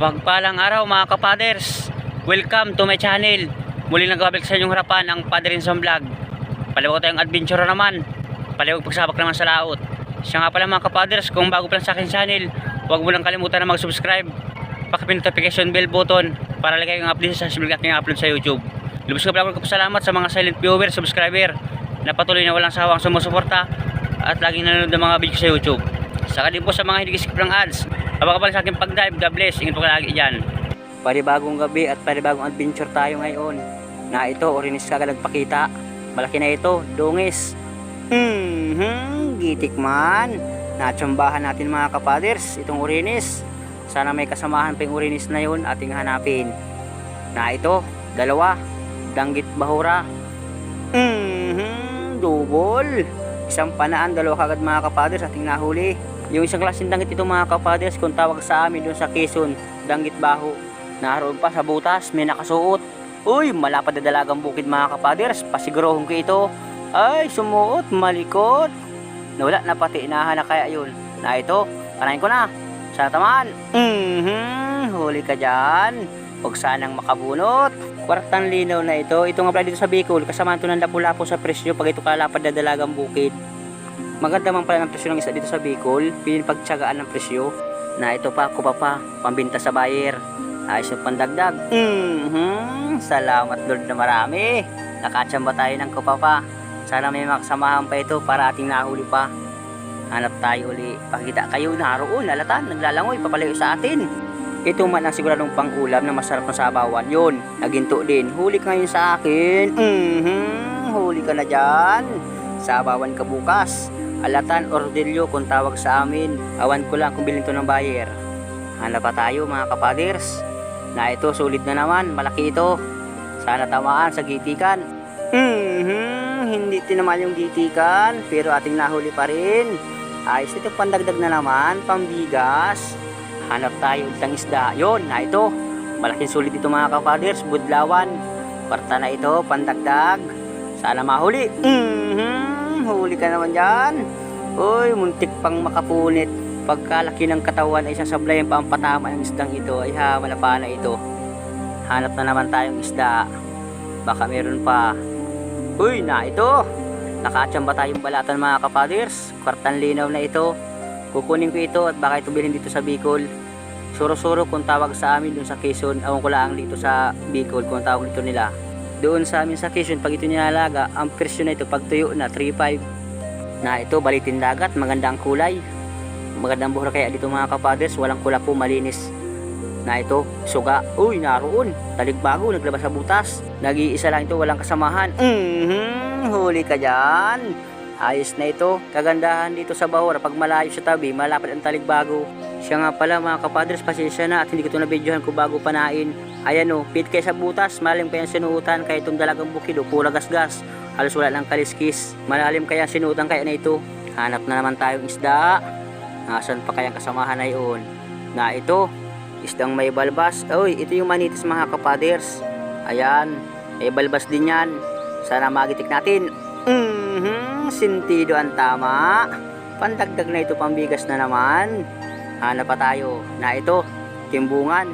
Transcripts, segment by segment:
Mapagpalang araw mga kapaders. Welcome to my channel. Muli nagkabalik sa inyong harapan ang Padre Inson Vlog. Paliwag tayong adventure naman. Paliwag pagsabak naman sa laot. Siya nga pala mga kapaders, kung bago pa lang sa akin channel, huwag mo lang kalimutan na mag-subscribe. Pakipin notification bell button para lagay yung update sa simula aking upload sa YouTube. Lubos ka pala salamat sa mga silent viewer, subscriber na patuloy na walang sawang sumusuporta at laging nanonood ng mga video sa YouTube. Saka din po sa mga hindi skip ng ads. Pala sa aking pag-dive, God bless. Ingat po lagi dyan. Panibagong gabi at panibagong adventure tayo ngayon. Na ito, orinis ka nagpakita. Malaki na ito, dungis. Hmm, gitik man. Natsambahan natin mga kapaders, itong orinis. Sana may kasamahan pa yung orinis na yun ating hanapin. Na ito, dalawa. Danggit bahura. Hmm, double. Isang panaan, dalawa kagad mga kapaders ating nahuli. Yung isang klaseng danggit ito mga kapaders kung tawag sa amin doon sa Quezon, danggit baho. Naroon pa sa butas, may nakasuot. Uy, malapad na dalagang bukid mga kapaders, pasigurohon ko ito. Ay, sumuot, malikot. Nawala na pati, inahan na kaya yun. Na ito, kanain ko na. Sana tamaan. Mhm, huli ka dyan. Huwag sanang makabunot. Kwartang linaw na ito. Ito nga pala dito sa Bicol, kasama ito ng lapu-lapo sa presyo pag ito kalapad na dalagang bukid. Maganda man pala ng presyo ng isa dito sa Bicol, pinipagtsagaan ng presyo. Na ito pa, kupa pa, pambinta sa buyer. Ayos yung pandagdag. Mhm, salamat Lord na marami. Nakatsamba tayo ng kupa pa. Sana may makasamahan pa ito para ating nahuli pa. Hanap tayo uli. Pakita kayo naroon, lalatan, naglalangoy, papalayo sa atin. Ito man ang siguradong pang-ulam na masarap na sabawan. Yun, naginto din. Huli ka ngayon sa akin. Mhm, huli ka na dyan. Sabawan ka bukas. Alatan ordelyo kung tawag sa amin. Awan ko lang kung bilhin to ng buyer. Hanap pa tayo mga kapaders. Na ito, sulit na naman. Malaki ito. Sana tamaan sa gitikan. Mhm, hindi tinaman yung gitikan. Pero ating nahuli pa rin. Ayos ito pandagdag na naman. Pambigas. Hanap tayo ulit ng isda. Yun, na ito. Malaking sulit ito mga kapaders. Budlawan. Parta na ito, pandagdag. Sana mahuli. Mhm, huli ka naman dyan. Uy, muntik pang makapunit. Pagkalaki ng katawan ay sasablay ang pampatama ng isdang ito. Ay ha, malapa na ito. Hanap na naman tayong isda. Baka meron pa. Uy, na ito. Nakatsamba tayong balatan mga kapaders. Kwartan linaw na ito. Kukunin ko ito at baka ito bilhin dito sa Bicol. Suro-suro kung tawag sa amin dun sa Quezon. Awan ko lang dito sa Bicol kung tawag dito nila. Doon sa amin sa Quezon, pag ito nilalaga, ang presyo na ito pag tuyo na 3.5. Na ito, balitin dagat, maganda ang kulay. Magandang buhura kaya dito mga kapaders, walang kula po, malinis. Na ito, suga. Uy, naroon. Taligbago, naglabas sa butas. Nag-iisa lang ito, walang kasamahan. Mhm, huli ka dyan. Ayos na ito. Kagandahan dito sa Bahura, pag malayo sa tabi, malapit ang taligbago. Siya nga pala mga kapadres, pasensya na at hindi ko ito nabidyohan ko bago panain. Ayan o, pit kayo sa butas, malalim pa yung sinuutan kaya itong dalagang bukid o pura gasgas. Halos wala ng kaliskis. Malalim kaya sinuutan kaya na ito. Hanap na naman tayong isda. Nasaan pa kayang kasamahan na yun? Na ito, isdang may balbas. Uy, ito yung manitis mga kapaders. Ayan, may balbas din yan. Sana magitik natin. Mhm, sintido ang tama. Pandagdag na ito pambigas na naman. Hanap pa tayo. Na ito, timbungan.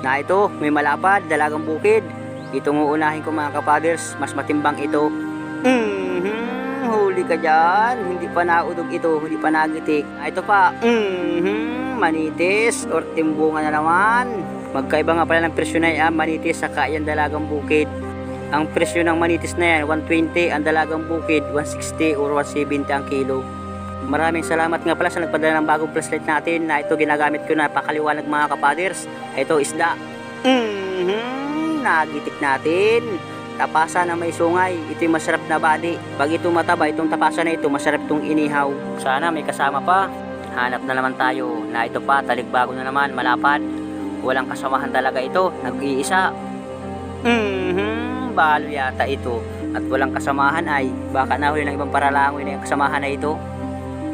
Na ito, may malapad, dalagang bukid. Itong uunahin ko mga kapaders, mas matimbang ito. Mhm, huli ka dyan. Hindi pa naudog ito, hindi pa nagitik. Na ito pa, mhm, manitis or timbungan na naman. Magkaiba nga pala ng presyo na yan, manitis saka yan dalagang bukid. Ang presyo ng manitis na yan, 120 ang dalagang bukid, 160 or 170 ang kilo. Maraming salamat nga pala sa nagpadala ng bagong flashlight natin na ito ginagamit ko na pakaliwanag mga kapaders. Ito isda. Mhm, nagitik natin. Tapasan na may sungay. Ito yung masarap na body. Pag ito mataba, itong tapasan na ito, masarap itong inihaw. Sana may kasama pa. Hanap na naman tayo na ito pa, taligbago na naman, malapad. Walang kasamahan talaga ito, nag-iisa. Balo yata ito. At walang kasamahan ay baka nahuli ng ibang paralangoy na yung kasamahan na ito.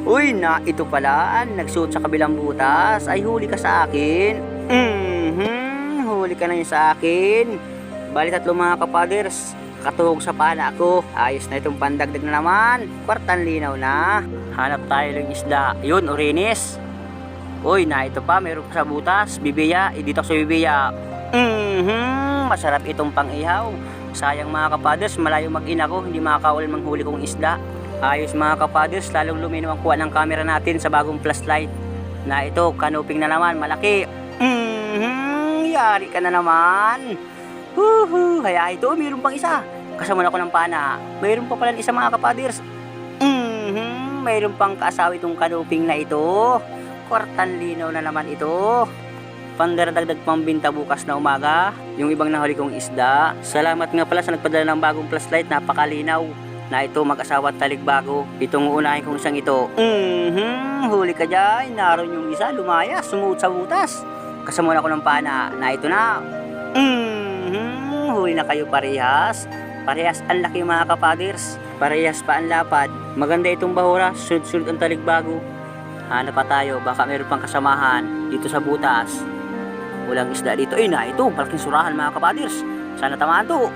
Uy, na ito pala, nagsuot sa kabilang butas. Ay, huli ka sa akin. Mhm, huli ka na yun sa akin. Bali tatlo mga kapaders, katuhog sa pana ako. Ayos na itong pandagdag na naman. Kwartan linaw na. Hanap tayo ng isda. Yun, orinis. Uy, na ito pa, meron pa sa butas. Bibiya, eh, dito sa bibiya. Mhm, masarap itong pang-ihaw. Sayang mga kapaders, malayo mag-ina ko, hindi makakawal manghuli kong isda. Ayos mga kapaders, lalong luminaw ang kuha ng camera natin sa bagong flashlight. Na ito, kanuping na naman, malaki. Mhm, yari ka na naman. Huhu, kaya ito, mayroon pang isa. Kasama na ko ng pana. Mayroon pa pala isa mga kapaders. Mhm, mayroon pang kaasawa itong kanuping na ito. Kwartan linaw na naman ito. Pandaradagdag pambinta bukas na umaga. Yung ibang nahuli kong isda. Salamat nga pala sa nagpadala ng bagong flashlight. Napakalinaw. Na ito mag-asawa at taligbago. Itong uunahin kong isang ito. Mhm, huli ka dyan. Naroon yung isa. Lumaya. Sumuot sa butas. Kasama na ko ng pana. Na ito na. Mhm, huli na kayo parehas. Parehas ang laki mga kapaders. Parehas pa ang lapad. Maganda itong bahura. Sunod-sunod ang taligbago. Hanap pa tayo. Baka meron pang kasamahan dito sa butas. Walang isda dito. Eh na, ito. Malaking surahan mga kapaders. Sana tamaan to.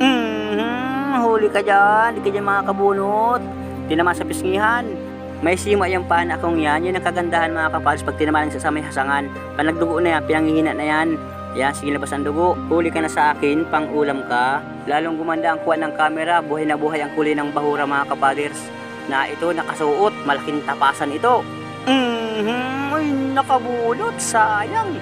Mhm, huli ka dyan. Di ka dyan mga kabunot. Di naman sa pisngihan. May sima yung pana akong yan. Yan ang kagandahan mga kapaders pag tinamaan sa may hasangan. Pag nagdugo na yan, pinangihina na yan. Yan, sige labas ang dugo. Huli ka na sa akin, pang ulam ka. Lalong gumanda ang kuha ng camera, buhay na buhay ang kulay ng bahura mga kapaders. Na ito, nakasuot, malaking tapasan ito. Mhm, ay nakabulot, sayang.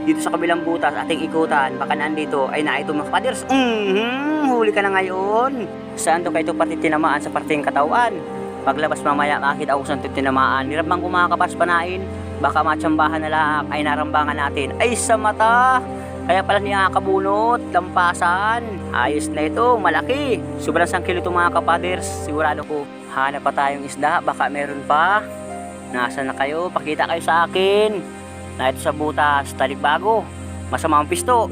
Dito sa kabilang butas, ating ikutan, baka nandito, ay na ito mga kapaders. Mhm, huli ka na ngayon. Saan to kayo ito pati tinamaan sa parteng katawan? Paglabas mamaya, makakita ako sa tinamaan. Nirambang kumakapas panain. Baka matsambahan na lang ay narambangan natin. Ay sa mata! Kaya pala niya kabunot, lampasan. Ayos na ito, malaki. Sobrang sang kilo itong mga kapaders. Sigurado ko, hanap pa tayong isda. Baka meron pa. Nasaan na kayo? Pakita kayo sa akin. Ito sa butas, talikbago. Masama ang pisto.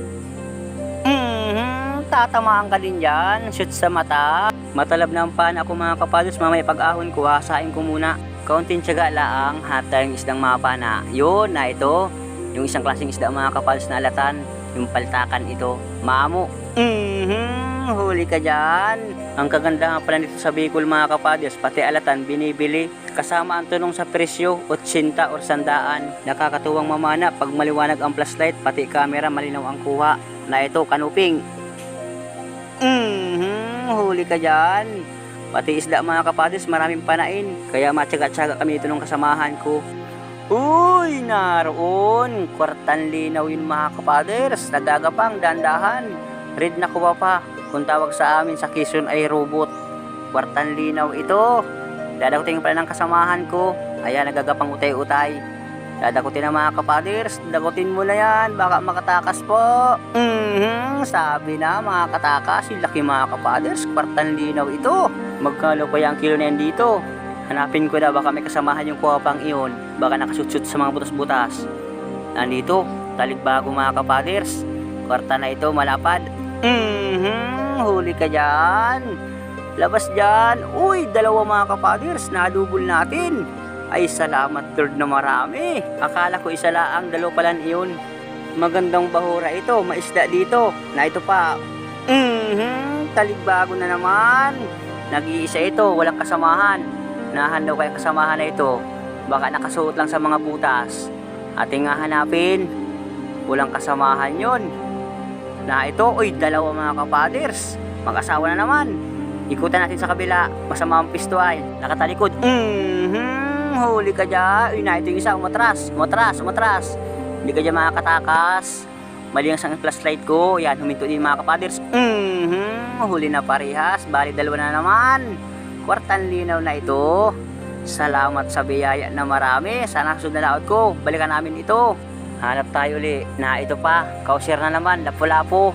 Mhm, tatamaan ka din dyan. Shoot sa mata. Matalab na ang pan ako mga kapaders. Mamaya pag-ahon ko, hasain ko muna. Kaunting tiyaga laang, hat tayong isdang mga pana. Yun, na ito. Yung isang klaseng isda mga kapaders na alatan. Yung paltakan ito. Maamo. Mhm, huli ka dyan. Ang kagandahan pala nito sa Bicol mga kapaders, pati alatan binibili. Kasama ang tunong sa presyo, 80 or sandaan. Nakakatuwang mamana pag maliwanag ang flashlight, pati camera malinaw ang kuha. Na ito, kanuping. Mhm, huli ka dyan. Pati isda mga kapadres, maraming panain. Kaya matyaga-tyaga kami ito ng kasamahan ko. Uy, naroon. Kwartan linaw yun mga kapadres. Nagagapang, dandahan. Red na kuha pa. Kung tawag sa amin sa Quezon ay robot. Kwartan linaw ito. Dadakutin pala ng kasamahan ko. Ayan, nagagapang utay-utay. Dadakutin na mga kapaders. Dakutin mo na yan. Baka makatakas po. Mhm, sabi na mga katakas. Yung laki mga kapaders. Kwartan linaw ito. Magkano kaya ang kilo na yan dito? Hanapin ko na baka may kasamahan yung kuha pang iyon. Baka nakasutsut sa mga butas-butas. Nandito, taligbago mga kapaders. Kwarta na ito, malapad. Mhm, huli ka dyan. Labas dyan. Uy, dalawa mga kapaders, nadubol natin. Ay, salamat Lord na marami. Akala ko isa laang, dalawa pala iyon. Magandang bahura ito, maisda dito. Na ito pa. Mhm, taligbago na naman. Nag-iisa ito, walang kasamahan. Nahan daw kaya kasamahan na ito. Baka nakasuot lang sa mga butas. Ating nga hanapin. Walang kasamahan yon. Na ito, uy, dalawa mga kapaders. Mag-asawa na naman. Ikutan natin sa kabila. Masama ang pisto. Nakatalikod. Mhm, huli ka dyan. Uy, na ito yung isa. Umatras, umatras, umatras. Hindi ka dyan makakatakas. Mali ang sang flashlight ko. Yan, huminto din mga kapaders. Mhm, huli na parehas. Bali, dalawa na naman. Kwartan linaw na ito. Salamat sa biyaya na marami. Sana kasunod na laot ko. Balikan namin ito. Hanap tayo uli. Na ito pa. Kauser na naman. Lapu-lapo.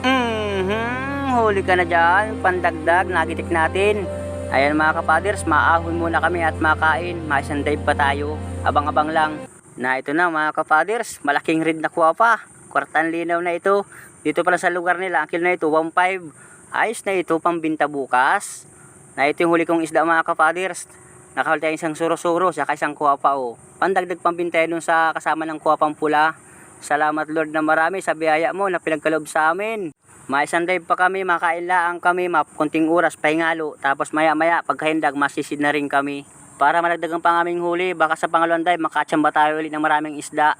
Mhm, huli ka na dyan. Pandagdag, nagitik natin. Ayan mga kapaders, maahon muna kami at makain. Maisang dive pa tayo. Abang-abang lang. Na ito na mga kapaders, malaking red na kuha pa. Kwartan linaw na ito. Dito pala sa lugar nila, ang kilo na ito, 1.5. Ayos na ito, pambinta bukas. Na ito yung huli kong isda mga kapaders. Nakahuli tayo isang suro-suro, saka isang kuha pa o. Pandagdag pambinta dun sa kasama ng kuha pang pula. Salamat Lord na marami sa biyaya mo na pinagkalob sa amin. Maisang dive pa kami, makain laang kami, map konting oras, pahingalo. Tapos maya maya, pagkahindag, masisid na rin kami. Para malagdagan pa aming huli, baka sa pangalawang dive, makatsamba tayo ulit ng maraming isda.